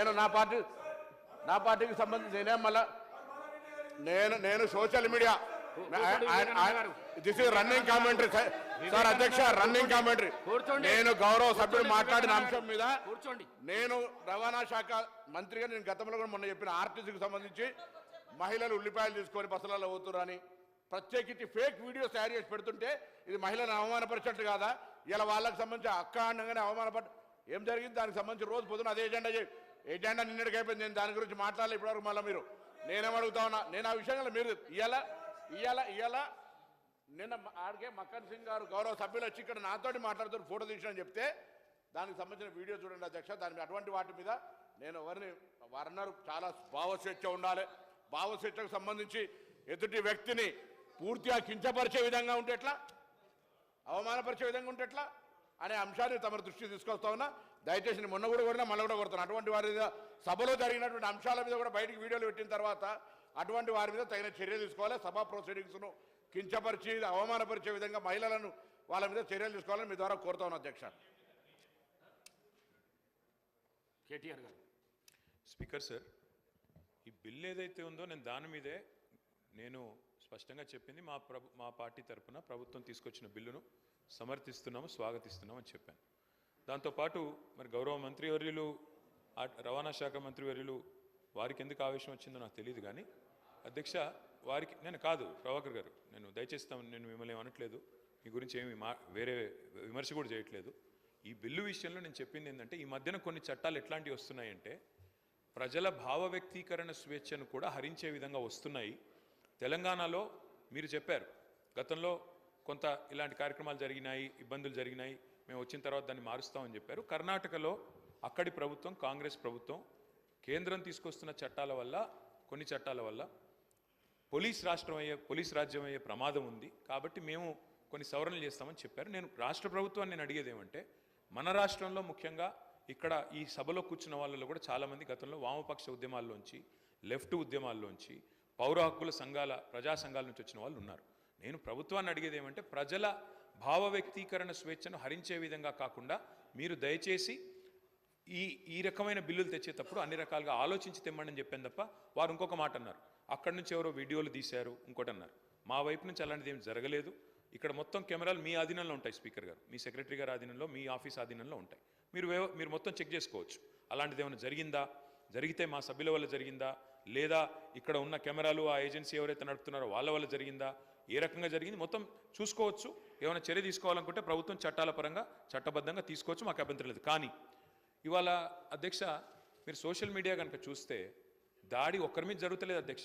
నేను నా పార్టీ నా పార్టీకి సంబంధించి నేనేం మళ్ళా నేను నేను social media. This is running commentary sir అధ్యక్ష రన్నింగ్ కామెంటరీ. నేను గౌరవ సభ్యుడు మాట్లాడిన అంశం మీద కూర్చోండి. నేను రవాణా శాఖ మంత్రిగా నేను గతంలో కూడా మొన్న చెప్పిన ఆర్టీసీకి సంబంధించి మహిళలు ఉల్లిపాయలు తీసుకొని బస్సులలో పోతురని ప్రత్యేకించి ఫేక్ వీడియోస్ తయారు చేసి పెడుతుంటే ఇది మహిళలను అవమానపరిచినట్టు కాదా? ఇలా వాళ్ళకి సంబంధించి అక్క అనగానే అవమానపడ ఏం జరిగింది? దానికి సంబంధించి రోజు పొద్దున అదే ఎజెండా ఎజెండా నిన్నటికి అయిపోయింది నేను దాని గురించి మాట్లాడలే ఇప్పటివరకు మళ్ళీ మీరు. నేనేం అడుగుతా ఉన్నా నేను ఆ విషయంలో మీరు ఇవాళ ఇవాళ ఇవాళ నిన్న మ- ఆడికే మక్కన్ సింగ్ గారు గౌరవ సభ్యులు వచ్చి ఇక్కడ నాతోటి మాట్లాడుతూ ఫోటో తీసిన చెప్తే దానికి సంబంధించిన వీడియో చూడండి అధ్యక్ష దాని మీద అటువంటి వాటి మీద నేను ఎవరిని వారన్నారు చాలా భావస్వేచ్ఛ ఉండాలి. భావస్వేచ్ఛకు సంబంధించి ఎదుటి వ్యక్తిని పూర్తిగా కించపరిచే విధంగా ఉంటే ఎట్లా? అవమానపరిచే విధంగా ఉంటే ఎట్లా? అనే అంశాన్ని తమ దృష్టికి తీసుకొస్తా ఉన్నా. దయచేసి నేను మొన్న కూడా కొడినా మళ్ళీ కూడా కొడుతాను అటువంటి వారి మీద సభలో జరిగినటువంటి అంశాల మీద కూడా బయటికి వీడియోలు పెట్టిన తర్వాత అటువంటి వారి మీద తగిన చర్య తీసుకోవాలి. సభా ప్రొసీడింగ్స్ను కించపరిచి అవమానపరిచే విధంగా మహిళలను వాళ్ళ మీద చర్యలు తీసుకోవాలని మీ ద్వారా కోరుతా ఉన్నాను అధ్యక్ష. కేటీఆర్ గారు. స్పీకర్ సార్ ఈ బిల్ ఏదైతే ఉందో నేను దాని మీదే నేను స్పష్టంగా చెప్పింది. మా ప్రభు మా పార్టీ తరపున ప్రభుత్వం తీసుకొచ్చిన బిల్లును సమర్థిస్తున్నాము స్వాగతిస్తున్నాము అని చెప్పాను. దాంతోపాటు మరి గౌరవ మంత్రివర్యులు వర్యులు రవాణా శాఖ మంత్రివర్యులు వారికి ఎందుకు ఆవేశం వచ్చిందో నాకు తెలియదు కానీ అధ్యక్ష వారికి నేను కాదు ప్రభాకర్ గారు నేను దయచేసి నేను మిమ్మల్ని అనట్లేదు. మీ గురించి ఏమి మా వేరే విమర్శ కూడా చేయట్లేదు. ఈ బిల్లు విషయంలో నేను చెప్పింది ఏంటంటే ఈ మధ్యన కొన్ని చట్టాలు ఎట్లాంటివి వస్తున్నాయంటే ప్రజల భావ వ్యక్తీకరణ స్వేచ్ఛను కూడా హరించే విధంగా వస్తున్నాయి. తెలంగాణలో మీరు చెప్పారు గతంలో కొంత ఇలాంటి కార్యక్రమాలు జరిగినాయి ఇబ్బందులు జరిగినాయి మేము వచ్చిన తర్వాత దాన్ని మారుస్తామని చెప్పారు. కర్ణాటకలో అక్కడి ప్రభుత్వం కాంగ్రెస్ ప్రభుత్వం కేంద్రం తీసుకొస్తున్న చట్టాల వల్ల కొన్ని చట్టాల వల్ల పోలీస్ రాష్ట్రం అయ్యే పోలీస్ రాజ్యం అయ్యే ప్రమాదం ఉంది. కాబట్టి మేము కొన్ని సవరణలు చేస్తామని చెప్పారు. నేను రాష్ట్ర ప్రభుత్వాన్ని నేను అడిగేది ఏమంటే మన రాష్ట్రంలో ముఖ్యంగా ఇక్కడ ఈ సభలో కూర్చున్న వాళ్ళలో కూడా చాలామంది గతంలో వామపక్ష ఉద్యమాల్లోంచి లెఫ్ట్ ఉద్యమాల్లోంచి పౌర హక్కుల సంఘాల ప్రజా సంఘాల నుంచి వచ్చిన వాళ్ళు ఉన్నారు. నేను ప్రభుత్వాన్ని అడిగేది ఏమంటే ప్రజల భావ వ్యక్తీకరణ స్వేచ్ఛను హరించే విధంగా కాకుండా మీరు దయచేసి ఈ ఈ రకమైన బిల్లులు తెచ్చేటప్పుడు అన్ని రకాలుగా ఆలోచించి తెమ్మని చెప్పాను తప్ప వారు ఇంకొక మాట అన్నారు. అక్కడి నుంచి ఎవరో వీడియోలు తీశారు ఇంకోటి అన్నారు. మా వైపు నుంచి అలాంటిది ఏం జరగలేదు. ఇక్కడ మొత్తం కెమెరాలు మీ ఆధీనంలో ఉంటాయి స్పీకర్ గారు. మీ సెక్రటరీ గారి ఆధీనంలో మీ ఆఫీస్ ఆధీనంలో ఉంటాయి. మీరు మీరు మొత్తం చెక్ చేసుకోవచ్చు. అలాంటిది ఏమైనా జరిగిందా? జరిగితే మా సభ్యుల వల్ల జరిగిందా? లేదా ఇక్కడ ఉన్న కెమెరాలు ఆ ఏజెన్సీ ఎవరైతే నడుపుతున్నారో వాళ్ళ వల్ల జరిగిందా? ఏ రకంగా జరిగింది? మొత్తం చూసుకోవచ్చు. ఏమైనా చర్య తీసుకోవాలనుకుంటే ప్రభుత్వం చట్టాల పరంగా చట్టబద్ధంగా తీసుకోవచ్చు. మాకు అభ్యంతరం లేదు. కానీ ఇవాళ అధ్యక్ష మీరు సోషల్ మీడియా కనుక చూస్తే దాడి ఒక్కరి మీద జరుగుతలేదు అధ్యక్ష.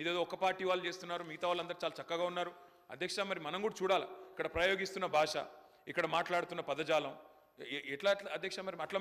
ఇదేదో ఒక పార్టీ వాళ్ళు చేస్తున్నారు మిగతా వాళ్ళందరూ చాలా చక్కగా ఉన్నారు. అధ్యక్ష మరి మనం కూడా చూడాలి? ఇక్కడ ప్రయోగిస్తున్న భాష ఇక్కడ మాట్లాడుతున్న పదజాలం ఎట్లా అట్లా అధ్యక్ష మరి అట్లా